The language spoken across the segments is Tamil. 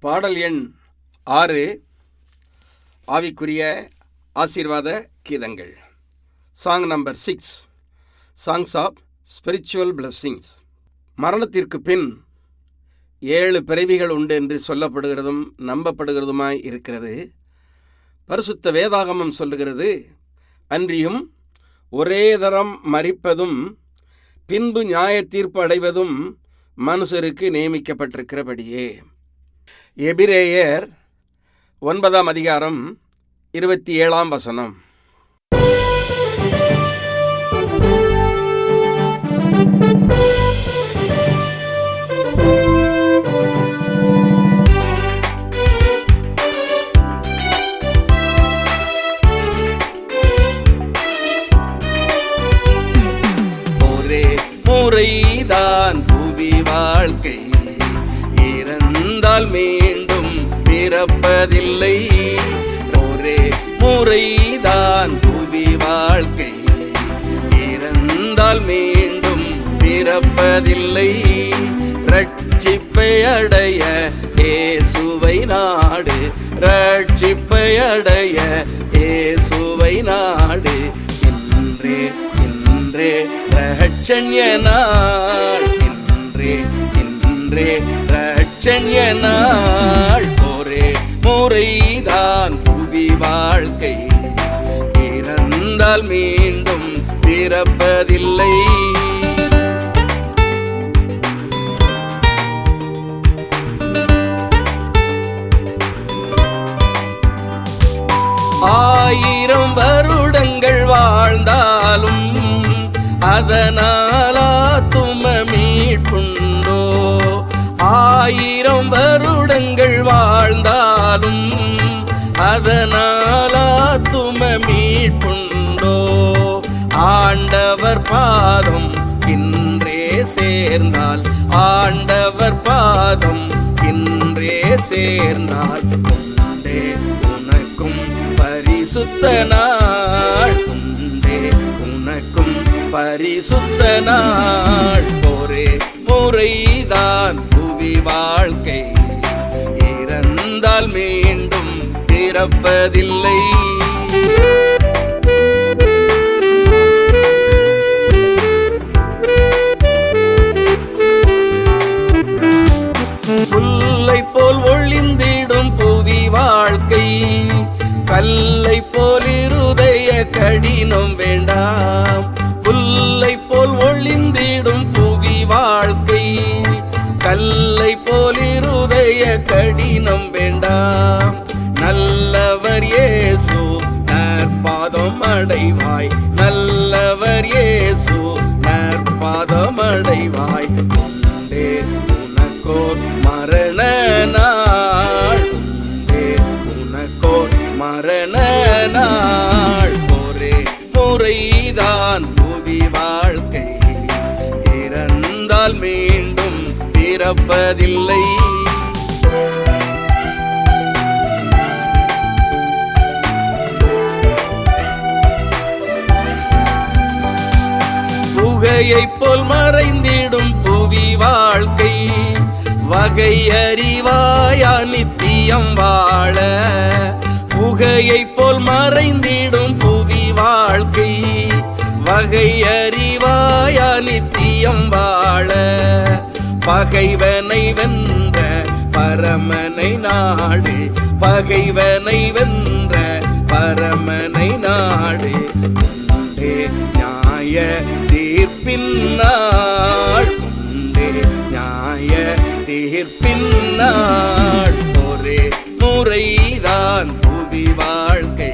பாடல் எண் ஆறு. ஆவிக்குரிய ஆசீர்வாத கீதங்கள். Song number six songs of spiritual blessings மரணத்திற்கு பின் ஏழு பிறவிகள் உண்டு என்று சொல்லப்படுகிறதும் நம்பப்படுகிறதுமாய் இருக்கிறது. பரிசுத்த வேதாகமம் சொல்லுகிறது அன்றியும் ஒரே தரம் மறிப்பதும் பின்பு நியாய தீர்ப்பு அடைவதும் மனுஷருக்கு நியமிக்கப்பட்டிருக்கிறபடியே. எபிரேயர் ஒன்பதாம் அதிகாரம் இருபத்தி ஏழாம் வசனம். ஒரே பிறந்தால் மீண்டும் பிறப்பதில்லை. ஒரே முறைதான் புவி வாழ்க்கை இறந்தால் மீண்டும் பிறப்பதில்லை. ரட்சிப்பை அடைய இயேசுவை நாடு ரட்சிப்பை அடைய இயேசுவை நாடு. இன்றே இன்றே ரட்சண்ய நாள் இன்றே இன்றே மனுஷன் நாள். ஒரே முறைதான் புவி வாழ்க்கை. பிறந்தால் மீண்டும் பிறப்பதில்லை. சேர்ந்தால் ஆண்டவர் பாதம் இன்றே சேர்ந்தால் உண்டே உனக்கும் பரிசுத்த நாள். உண்டே உனக்கும் பரிசுத்த நாள். ஒரே முறைதான் புவி வாழ்க்கை. இறந்தால் மீண்டும் பிறப்பதில்லை. போலிருதய கடினம் வேண்டாம் வாழ்ந்தாள். ஒரே முறைதான் புவி வாழ்க்கை. இறந்தால் மீண்டும் பிறப்பதில்லை. புகையைப் போல் மறைந்திடும் புவி வாழ்க்கை. வகை அறிவாயா நித்தியம் வாழ. புகையைப் வகை அறிவாயா நித்தியம் வாழ பகைவனை வென்ற பரமனை நாடு பகைவனை வென்ற பரமனை நாடு. உண்டே நியாய தீர்ப்பின்னாள் உண்டே நியாய தீர்ப்பின்னாள் ஒரே முறைதான் புவி வாழ்க்கை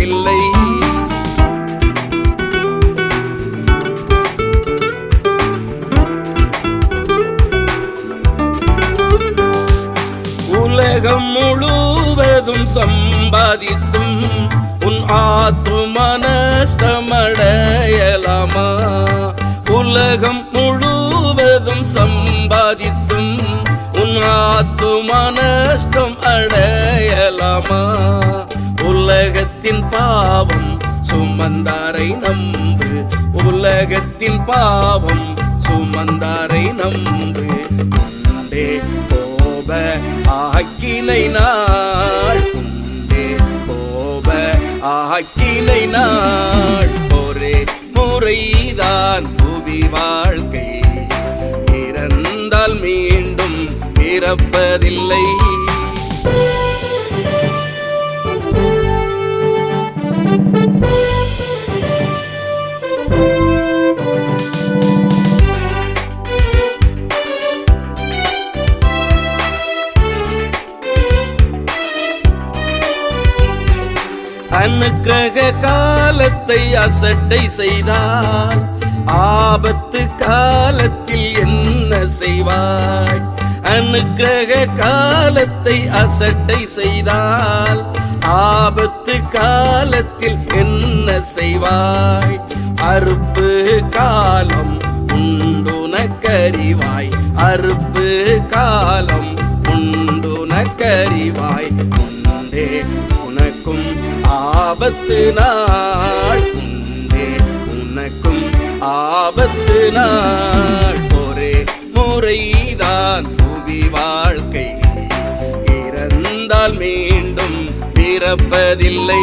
பிறப்பதில்லை உலகம் முழுவதும் சம்பாதித்தும் உன் ஆத்தும நஷ்டமடையலாமா உலகம் முழுவதும் சம்பாதித்தும் உன் ஆத்தும நஷ்டம் அடையலாமா உலகத்தின் பாவம் சுமந்தாரை நம்பு. உலகத்தின் பாவம் சுமந்தாரை நம்பு. அந்தே கோப ஆக்கினை நாள். அந்தே கோப ஆக்கினை நாள். ஒரே முறைதான் புவி வாழ்க்கை. இறந்தால் மீண்டும் பிறப்பதில்லை. அனுக்கிரக காலத்தை அசட்டை செய்தால் ஆபத்து காலத்தில் என்ன செய்வாய் அனுக்கிரக காலத்தை அசட்டை செய்தால் ஆபத்து காலத்தில் என்ன செய்வாய்? அறுப்பு காலம் உண்டுனக்கறிவாய் அறுப்பு காலம் உண்டுனக்கறிவாய் உண்டே ஆபத்து நாள். உண்டே உனக்கும் ஆபத்து நாள். ஒரே முறைதான் புவி வாழ்க்கை. இறந்தால் மீண்டும் பிறப்பதில்லை.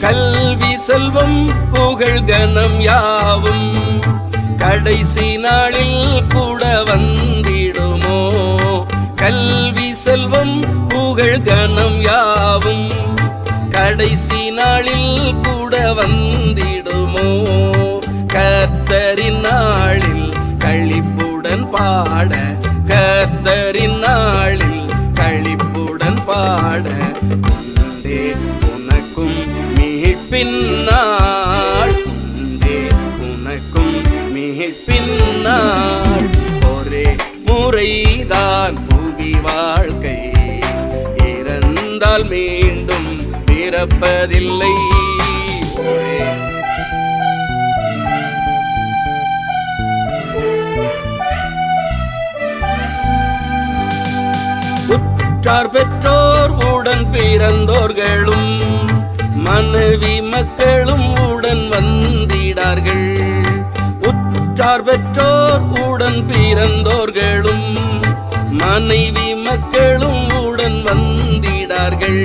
கல்வி செல்வம் புகழ் கனம் யாவும். கடைசி நாளில் கூட வந்திடுமோ? கல்வி செல்வம் புகழ் கணம் யாவும் கடைசி நாளில் கூட வந்திடுமோ? கர்த்தரின் நாளில் கழிப்புடன் பாட கர்த்தரின் வாழ்க்கை. இறந்தால் மீண்டும் பிறப்பதில்லை. உற்றார் பெற்றோர் உடன் பிறந்தோர்களும் மனைவி மக்களும் உடன் வந்திடார்கள். உற்றார் பெற்றோர் உடன் பிறந்தோர்களும் மனைவி மக்களும் உடன் வந்திடார்கள்.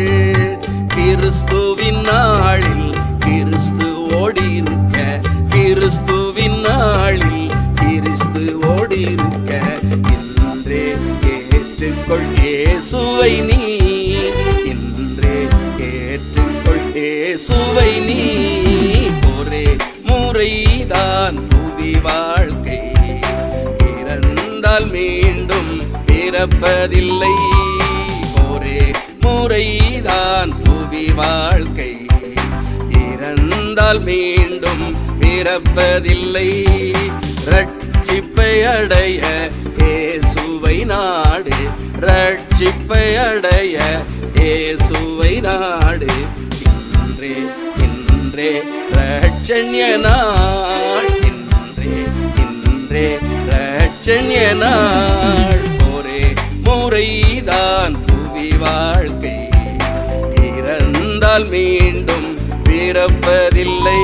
கிறிஸ்துவின் நாளில் கிறிஸ்து ஓடியிருக்க கிறிஸ்துவின் நாளில் கிறிஸ்து ஓடியிருக்க இன்றே ஏற்றுக்கொள் இயேசுவை நீ இன்றே ஏற்றுக்கொள் இயேசுவை நீ. ஒரே முறைதான் புவி வாழ்க்கை இறந்தால் மீண்டும் பிறப்பதில்லை ஒரே முறைதான் புவி வாழ்க்கை. இறந்தால் மீண்டும் பிறப்பதில்லை. ரட்சிப்பை அடைய இயேசுவை நாடு. ரட்சிப்பை அடைய இயேசுவை நாடு. இன்றே இன்றே ரட்சண்ய நாள். இன்றே இன்றே ரட்சண்ய நாள். வாழ்க்கை. இறந்தால் மீண்டும் பிறப்பதில்லை.